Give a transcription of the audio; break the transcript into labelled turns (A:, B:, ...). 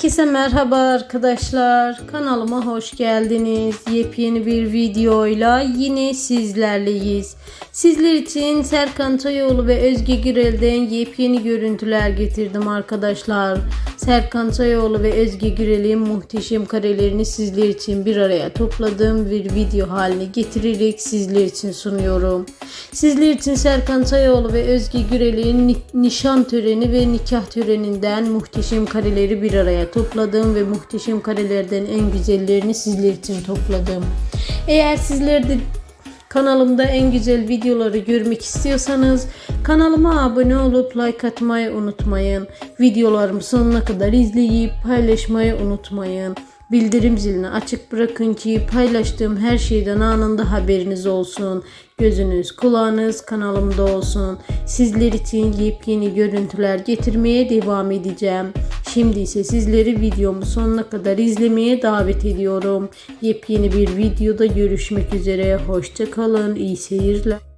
A: Herkese merhaba arkadaşlar. Kanalıma hoş geldiniz. Yepyeni bir videoyla yine sizlerleyiz. Sizler için Serkan Tayoğlu ve Özge Gürel'den yepyeni görüntüler getirdim arkadaşlar. Serkan Tayoğlu ve Özge Gürel'in muhteşem karelerini sizler için bir araya topladığım bir video haline getirerek sizler için sunuyorum. Sizler için Serkan Tayoğlu ve Özge Gürel'in ni- nişan töreni ve nikah töreninden muhteşem kareleri bir araya topladım ve muhteşem karelerden en güzellerini sizler için topladım. Eğer sizler de kanalımda en güzel videoları görmek istiyorsanız kanalıma abone olup like atmayı unutmayın. Videolarımı sonuna kadar izleyip paylaşmayı unutmayın. Bildirim zilini açık bırakın ki paylaştığım her şeyden anında haberiniz olsun. Gözünüz, kulağınız kanalımda olsun. Sizler için yepyeni görüntüler getirmeye devam edeceğim. Şimdi ise sizleri videomu sonuna kadar izlemeye davet ediyorum. Yepyeni bir videoda görüşmek üzere. Hoşça kalın. İyi seyirler.